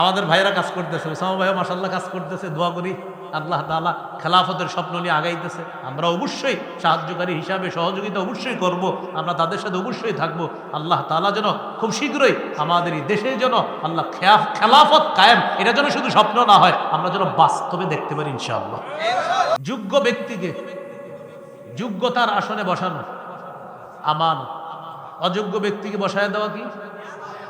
আমাদের ভাইরা কাজ করতেছে, ওসামা ভাইও মাসাল্লাহ কাজ করতেছে, দোয়া করি আল্লাহ তাআলা খেলাফতের স্বপ্ন নিয়ে আগাইতেছে। আমরা অবশ্যই সাহায্যকারী হিসাবে সহযোগিতা অবশ্যই করব, আমরা তাদের সাথে অবশ্যই থাকব। আল্লাহ তাআলা যেন খুব শীঘ্রই আমাদের এই দেশে যেন আল্লাহ খেলাফত কায়েম, এটা যেন শুধু স্বপ্ন না হয়, আমরা যেন বাস্তবে দেখতে পারি ইনশাআল্লাহ। যোগ্য ব্যক্তিকে যোগ্যতার আসনে বসানো আমান অযোগ্য ব্যক্তিকে বসায় দেওয়া কি?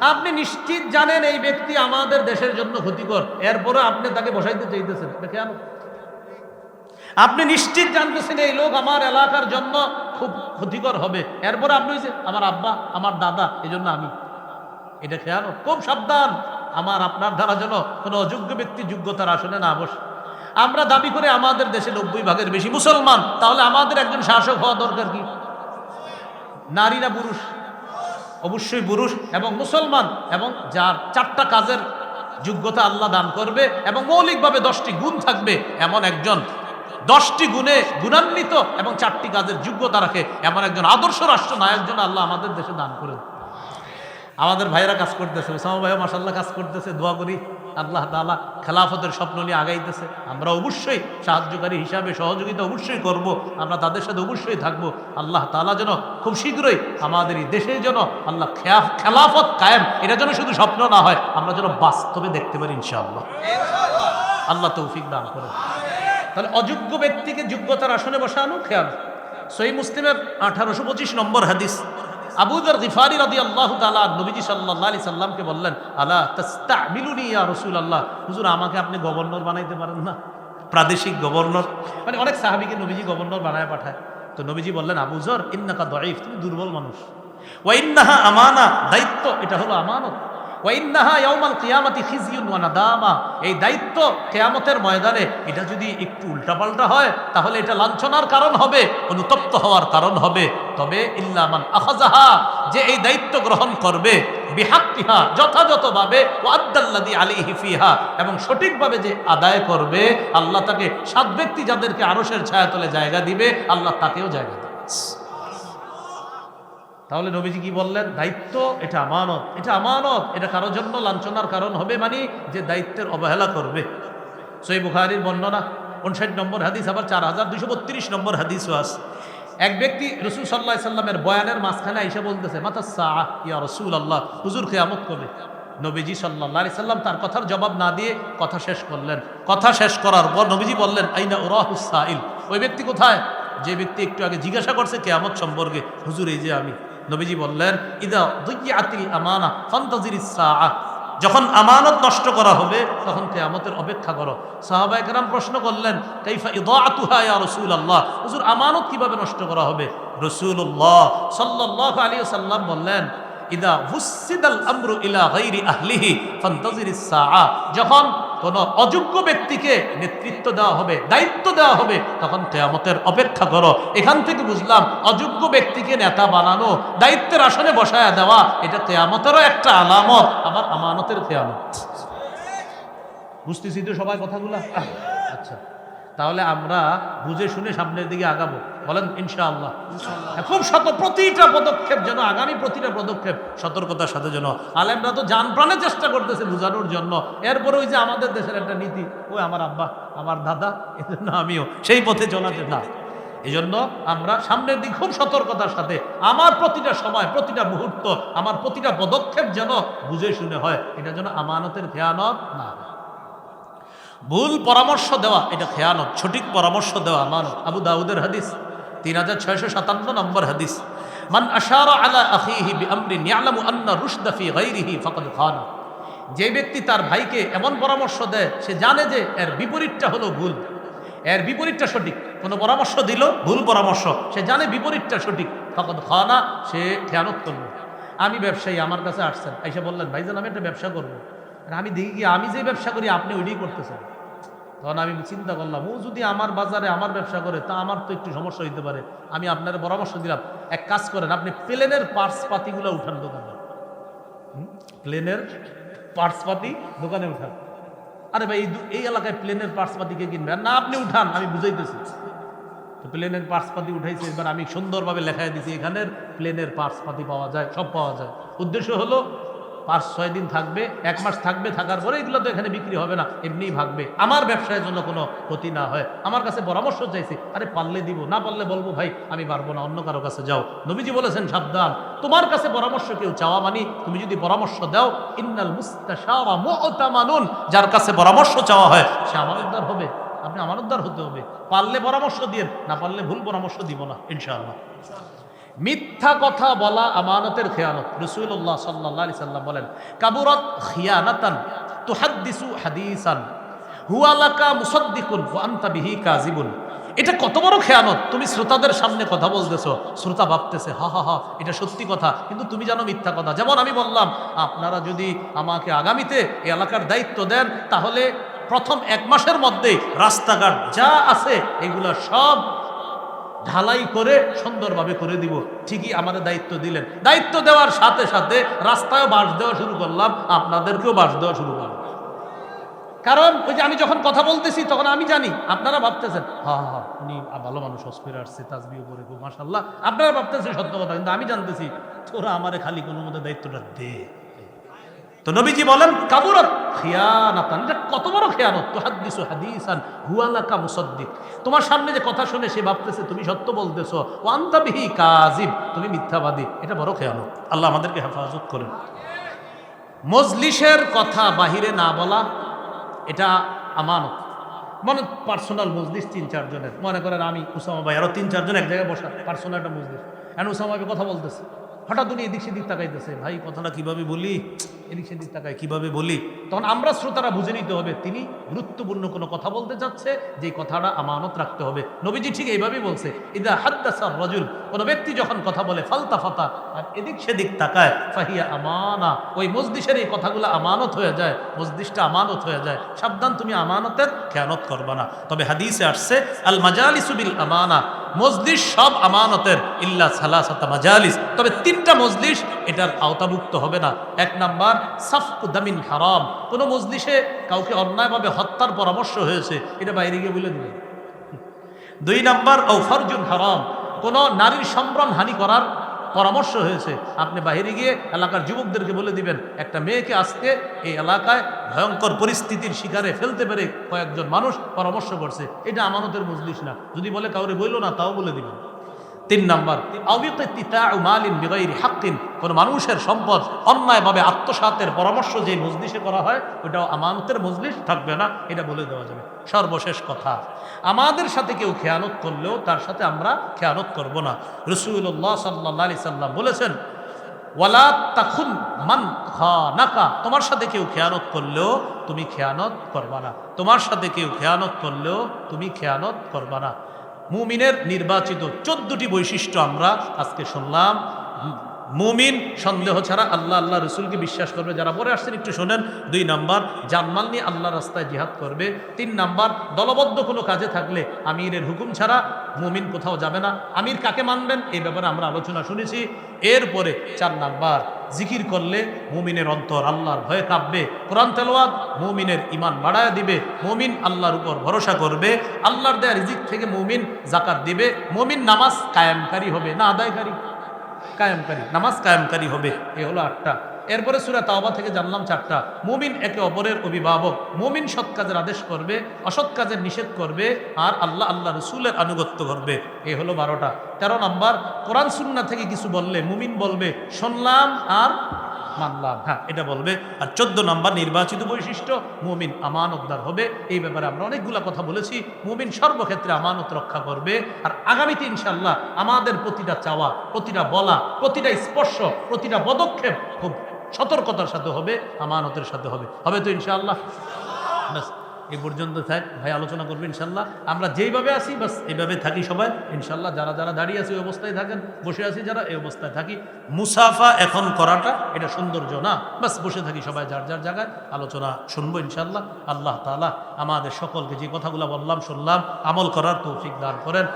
আপনি নিশ্চিত জানেন এই ব্যক্তি আমাদের দেশের জন্য ক্ষতিকর। এরপরে আপনি তাকে বসাইতে চাইতেছেন। কেন? আপনি নিশ্চিত জানতেছেন এই লোক আমার এলাকার জন্য খুব ক্ষতিকর হবে। এরপরে আপনি হয়েছে আমার আব্বা, আমার দাদা এই জন্য আমি। এটা খেয়াল? খুব সাবধান। আমার, আপনার দ্বারা যেন কোনো অযোগ্য ব্যক্তি যোগ্যতার আসনে না বসে। আমরা দাবি করে আমাদের দেশে নব্বই ভাগের বেশি মুসলমান। তাহলে আমাদের একজন শাসক হওয়া দরকার কি? নারী না পুরুষ? অবশ্যই পুরুষ এবং মুসলমান এবং যার চারটা কাজের যোগ্যতা আল্লাহ দান করবে এবং মৌলিকভাবে দশটি গুণ থাকবে এমন একজন। দশটি গুণে গুণান্বিত এবং চারটি কাজের যোগ্যতা রাখে এমন একজন আদর্শ রাষ্ট্র নায়ক যেন আল্লাহ আমাদের দেশে দান করে আমাদের ভাইরা কাজ করতেছে ওসামা ভাইও মাসাল্লাহ কাজ করতেছে, দোয়া করি আল্লাহ তাআলা খেলাফতের স্বপ্ন নিয়ে আগাইতেছে। আমরা অবশ্যই সাহায্যকারী হিসাবে সহযোগিতা অবশ্যই করব, আমরা তাদের সাথে অবশ্যই থাকব। আল্লাহ তাআলা যেন খুব শীঘ্রই আমাদের এই দেশে যেন আল্লাহ খেলাফত কায়েম, এটা যেন শুধু স্বপ্ন না হয়, আমরা যেন বাস্তবে দেখতে পারি ইনশাআল্লাহ। আল্লাহ তৌফিক দান করে তাহলে অযোগ্য ব্যক্তিকে যোগ্যতার আসনে বসানো খেয়াল। সই মুসলিমের আঠারোশো পঁচিশ নম্বর হাদিস। আবুদর গিফারি রাদি আল্লাহ তালা নবীজি সাল্লাহ আলি সাল্লামকে বললেন আল্লাহ তাস্তামিলুনি ইয়া রসুল আল্লাহ হুজুর, আমাকে আপনি গভর্নর বানাইতে পারেন না। প্রাদেশিক গভর্নর। মানে অনেক সাহাবিকে নবীজি গভর্নর বানায় পাঠায়। তো নবীজি বললেন আবুজর ইন্নাকা দরিফ তুমি দুর্বল মানুষ। ওয়াইন্নাহা আমানা, দায়িত্ব এটা হলো আমানত। ওয়াইন্নাহা ইয়াউমাল কিয়ামাতি খিজিয়ুন ওয়া নাদামা। এই দায়িত্ব কিয়ামতের ময়দানে, এটা যদি একটু উল্টাপাল্টা হয়, তাহলে এটা লাঞ্ছনার কারণ হবে, অনুতপ্ত হওয়ার কারণ হবে। তবে ইল্লামান আখাযাহা যে এই দায়িত্ব গ্রহণ করবে, বিহাক্কিহা, যথাযথভাবে ওয়াদ্দাল্লাদি আলাইহি ফিহা, এবং সঠিকভাবে যে আদায় করবে, আল্লাহ তাকে সাত ব্যক্তি যাদেরকে আরশের ছায়াতলে জায়গা দিবে, আল্লাহ তাকেও জায়গা দিবে। তাহলে নবীজি কি বললেন? দায়িত্ব এটা আমানত। এটা আমানত। এটা কারোর জন্য লাঞ্ছনার কারণ হবে মানে যে দায়িত্বের অবহেলা করবে। সই বুখারির বর্ণনা উনষাট নম্বর হাদিস, আবার চার হাজার দুশো বত্রিশ নম্বর হাদিসও আস এক ব্যক্তি রসুল সাল্লাহ সাল্লামের বয়ানের মাঝখানে এসে বলতেছে, মাতা সাহ ইয়া রসুল আল্লাহ হুজুর কেয়ামত কবে? নবীজি সাল্লাহ সাল্লাম তার কথার জবাব না দিয়ে কথা শেষ করলেন। কথা শেষ করার পর নবীজি বললেন, আইনা ওরাহুসাইল ওই ব্যক্তি কোথায়? যে ব্যক্তি একটু আগে জিজ্ঞাসা করছে, কেয়ামত সম্পর্কে? হুজুর, এই যে আমি। নবীজি বললেন, ইদা দুইয়াতিল আমানা ফান্তাজির সাআ। যখন আমানত নষ্ট করা হবে, তখন কেয়ামতের অপেক্ষা করো। সাহাবা একরাম প্রশ্ন করলেন, কাইফা ইদাআতুহা ইয়া রাসূলুল্লাহ? হুজুর, আমানত কীভাবে নষ্ট করা হবে? রাসূলুল্লাহ সাল্লাল্লাহু আলাইহি ওয়াসাল্লাম বললেন, ইদা হুসিদাল আমরু ইলা গায়রি আহলিহি ফান্তাজিরিস সাআ। যখন কোন অযোগ্য ব্যক্তিকে নেতৃত্ব দেওয়া হবে, দায়িত্ব দেওয়া হবে, তখন কেয়ামতের অপেক্ষা করো। এখান থেকে বুঝলাম, অযোগ্য ব্যক্তিকে নেতা বানানো, দায়িত্বের আসনে বসায় দেওয়া, এটা কেয়ামতেরও একটা আলামত, আবার আমানতের কেয়ামত। বুঝতেছি তো সবাই কথাগুলা? আচ্ছা। তাহলে আমরা বুঝে শুনে সামনের দিকে আগাবো। বলেন ইনশাআল্লাহ। খুব শত প্রতিটা পদক্ষেপ যেন আগামী প্রতিটা পদক্ষেপ সতর্কতার সাথে যেন। আলেমরা তো যান প্রাণে চেষ্টা করতেছে বোঝানোর জন্য। এরপরে ওই যে আমাদের দেশের একটা নীতি ওই আমার আব্বা আমার দাদা এই জন্য আমিও সেই পথে চলাতে না। এই জন্য আমরা সামনের দিক খুব সতর্কতার সাথে আমার প্রতিটা সময় প্রতিটা মুহূর্ত আমার প্রতিটা পদক্ষেপ যেন বুঝে শুনে হয়। এটা যেন আমানতের খেয়ানত না হয়। ভুল পরামর্শ দেওয়া, এটা খেয়ানত, সঠিক পরামর্শ দেওয়া, মান, আবু দাউদের হাদিস, তিন হাজার ছয়শো সাতান্ন নম্বর হাদিস, মান আশার আলা আখিহি বিআমরিন ইয়ালামু আন্না রুশদা ফি গায়রিহি ফাকাদ খানা। যে ব্যক্তি তার ভাইকে এমন পরামর্শ দেয়, সে জানে যে এর বিপরীতটা হলো ভুল। এর বিপরীতটা সঠিক। কোনো পরামর্শ দিল, ভুল পরামর্শ। সে জানে বিপরীতটা সঠিক। ফাকাদ খানা, সে খেয়ানত করল। আমি ব্যবসায়ী, আমার কাছে আসছেন। এসে বললেন, ভাইজান, আমি একটা ব্যবসা করব। আমি দেখি আমি যে ব্যবসা করি, আপনি ওইটাই করতেছেন। তখন আমি চিন্তা করলাম, ও যদি আমার বাজারে আমার ব্যবসা করে, তা আমার তো একটু সমস্যা হইতে পারে। আমি আপনার পরামর্শ দিলাম, এক কাজ করেন, আপনি প্লেনের পার্টস পাতিগুলো উঠান দোকানে। প্লেনের পার্টস পাতি দোকানে উঠান। আরে ভাই, এই এলাকায় প্লেনের পার্টস পাতি কে কিনবে না, আপনি উঠান, আমি বুঝাইতেছি। তো প্লেনের পার্টস পাতি উঠাইছে, এবার আমি সুন্দরভাবে লেখাই দিছি, এখানের প্লেনের পার্টস পাতি পাওয়া যায়, সব পাওয়া যায়। উদ্দেশ্য হলো পাঁচ, ছয় দিন থাকবে, এক মাস থাকবে, থাকার পরে এগুলো তো এখানে বিক্রি হবে না, এমনিই ভাগবে। আমার ব্যবসায়ের জন্য কোনো ক্ষতি না হয়। আমার কাছে পরামর্শ চাইছি, আরে পারলে দিব, না পারলে বলব, ভাই, আমি পারব না, অন্য কারও কাছে যাও। নবীজি বলেছেন, সাবধান। তোমার কাছে পরামর্শ কেউ চাওয়া মানি, তুমি যদি পরামর্শ দাও, ইন্নাল মুস্তাশারা যার কাছে পরামর্শ চাওয়া হয়, সে আমানতদার হবে, আপনি আমানতদার হতে হবে। পারলে পরামর্শ দিন না পারলে ভুল পরামর্শ দিব না, ইনশাআল্লাহ। মিথ্যা কথা বলা আমানতের খেয়ানত। রসুল্লাহ সাল্লাহ আলি সাল্লাম বলেন, কাবুরত খিয়ানাতান তুহাদ্দিসু হাদিসান হুয়ালাকা মুসদ্দিকুন আন্তা বিহি কাজিবুন এটা কত বড় খেয়ানত? তুমি শ্রোতাদের সামনে কথা বলতেছো, শ্রোতা ভাবতেছে, হা হা হা, এটা সত্যি কথা, কিন্তু তুমি জানো মিথ্যা কথা। যেমন আমি বললাম, আপনারা যদি আমাকে আগামীতে এলাকার দায়িত্ব দেন, তাহলে প্রথম এক মাসের মধ্যে রাস্তাঘাট যা আছে, এগুলো সব ঢালাই করে সুন্দরভাবে করে দিব। ঠিকই আমাদের দায়িত্ব দিলেন। দায়িত্ব দেওয়ার সাথে সাথে রাস্তায় বাস দেওয়া শুরু করলাম, আপনাদেরকেও বাস দেওয়া শুরু করলাম। কারণ ওই যে আমি যখন কথা বলতেছি, তখন আমি জানি, আপনারা ভাবতেছেন, হা হা উনি ভালো মানুষ হসপিটাল আসছে, তাজবি উপরে মাসাল্লাহ আপনারা ভাবতেছেন সত্য কথা, কিন্তু আমি জানতেছি, তোরা আমারে খালি কোনো মতো দায়িত্বটা দে। তো নবীজি বলেন কাবুরত খিয়ানাতান এটা কত বড় খেয়ানত? তো হাদিসু হাদিসান, হুয়ালাকা মুসাদ্দিক তোমার সামনে যে কথা শুনে সে ভাবতেছে, তুমি সত্য বলতেছো ও কাজিব তুমি মিথ্যাবাদী এটা বড় খেয়ানত। আল্লাহ আমাদেরকে হেফাজত করেন। মজলিসের কথা বাহিরে না বলা, এটা আমানত। মনে, পার্সোনাল মজলিস তিন চারজনের। মনে করেন আমি, উসামা ভাই আরও তিন চারজন এক জায়গায় বসা, পার্সোনাল একটা মজলিস। এখন উসামা কথা বলতেছে। হঠাৎ উনি এদিক সেদিক তাকাইতেছে, ভাই, কথাটা কীভাবে বলি এদিক সেদিক তাকায়, কীভাবে বলি তখন আমরা শ্রোতারা বুঝে নিতে হবে, তিনি গুরুত্বপূর্ণ কোনো কথা বলতে চাচ্ছে যে কথাটা আমানত রাখতে হবে। নবীজি ঠিক এইভাবেই বলছে, ইদা হাদ্দাসার রজুল। কোনো ব্যক্তি যখন কথা বলে, ফালতা ফাতা, আর এদিক সেদিক তাকায়, ফাহিয়া আমানা, ওই মসজিষের এই কথাগুলো আমানত হয়ে যায় মসজিদটা আমানত হয়ে যায়। সাবধান, তুমি আমানতের খেয়ানত করবা না। তবে হাদিসে আসছে আল মাজালিসুবিল আমানা মসজিদ সব আমানতের, ইল্লা সালাসাতা মাজালিস। তবে তিনটা মজলিস এটার আওতাভুক্ত হবে না। এক নাম্বার, সাফকু দামিন হারাম। কোনো মজলিসে কাউকে অন্যায়ভাবে হত্যার পরামর্শ হয়েছে, এটা বাইরে গিয়ে বলে দুই নাম্বার ও ফরজুন হারাম। কোনো নারীর সম্ভ্রম হানি করার পরামর্শ হয়েছে। আপনি বাহিরে গিয়ে এলাকার যুবকদেরকে বলে দিবেন, একটা মেয়েকে আজকে এই এলাকায় ভয়ঙ্কর পরিস্থিতির শিকারে ফেলতে পেরে কয়েকজন মানুষ পরামর্শ করছে। এটা আমানতের মজলিস না। যদি বলে কাউরে বইল না, তাও বলে দিবেন। তিন নাম্বার হাক্কিন কোন মানুষের সম্পদ অন্যায়ভাবে আত্মসাতের পরামর্শ যে মজলিসে করা হয়, ওটাও আমানতের মজলিস থাকবে না, এটা বলে দেওয়া যাবে। সর্বশেষ কথা, আমাদের সাথে কেউ খেয়ানত করলেও তার সাথে আমরা খেয়ানত করব না। রসুল্লাহ সাল্লাহ আলি সাল্লাম বলেছেন, ওয়ালা তাখুন মান নাকা তোমার সাথে কেউ খেয়ানত করলেও তুমি খেয়ানত করবা না। তোমার সাথে কেউ খেয়ানত করলেও তুমি খেয়ানত করবা না। মুমিনের নির্বাচিত চোদ্দটি বৈশিষ্ট্য আমরা আজকে শুনলাম। মুমিন সন্দেহ ছাড়া আল্লাহ আল্লাহ রসুলকে বিশ্বাস করবে। যারা পরে আসছেন, একটু শোনেন। দুই নাম্বার, জানমাল নিয়ে আল্লাহ রাস্তায় জিহাদ করবে। তিন নাম্বার, দলবদ্ধ কোনো কাজে থাকলে আমিরের হুকুম ছাড়া মুমিন কোথাও যাবে না। আমির কাকে মানবেন? এই ব্যাপারে আমরা আলোচনা শুনেছি। এরপরে চার নাম্বার জিকির করলে মুমিনের অন্তর আল্লাহর ভয়ে কাঁপবে। কোরআন তেলোয়াদ মুমিনের ইমান বাড়ায় দিবে। মুমিন আল্লাহর উপর ভরসা করবে। আল্লাহর দেয়া রিজিক থেকে মুমিন জাকাত দিবে। মুমিন নামাজ কায়েমকারী হবে। না আদায়কারী। কায়েমকারী। নামাজ কায়েমকারী হবে। এ হলো আটটা এরপরে সুরা তাওবা থেকে জানলাম চারটা। মুমিন একে অপরের অভিভাবক। মুমিন সৎ কাজের আদেশ করবে, অসৎ কাজের নিষেধ করবে, আর আল্লাহ আল্লাহ রসুলের আনুগত্য করবে। এ হলো বারোটা। তেরো নম্বর, কোরআন সুন্না থেকে কিছু বললে মুমিন বলবে, শুনলাম আর মানলাম। হ্যাঁ এটা বলবে। আর চোদ্দ নম্বর, নির্বাচিত বৈশিষ্ট্য, মুমিন আমানতদার হবে। এই ব্যাপারে আমরা অনেকগুলা কথা বলেছি। মুমিন সর্বক্ষেত্রে আমানত রক্ষা করবে। আর আগামীতে ইনশাল্লাহ আমাদের প্রতিটা চাওয়া, প্রতিটা বলা, প্রতিটা স্পর্শ, প্রতিটা পদক্ষেপ খুব সতর্কতার সাথে হবে, আমানতের সাথে হবে। হবে তো ইনশাআল্লাহ? ব্যাস এই পর্যন্ত থাক, ভাই আলোচনা করবে ইনশাল্লাহ আমরা যেইভাবে আছি, বাস এইভাবে থাকি সবাই। ইনশাল্লাহ যারা যারা দাঁড়িয়ে আছে ওই অবস্থায় থাকেন। বসে আছি যারা, এই অবস্থায় থাকি। মুসাফা এখন করাটা, এটা সৌন্দর্য না। বাস, বসে থাকি সবাই যার যার জায়গায়। আলোচনা শুনব ইনশাল্লাহ আল্লাহ তালা আমাদের সকলকে যে কথাগুলো বললাম, শুনলাম, আমল করার তৌফিক দান করেন।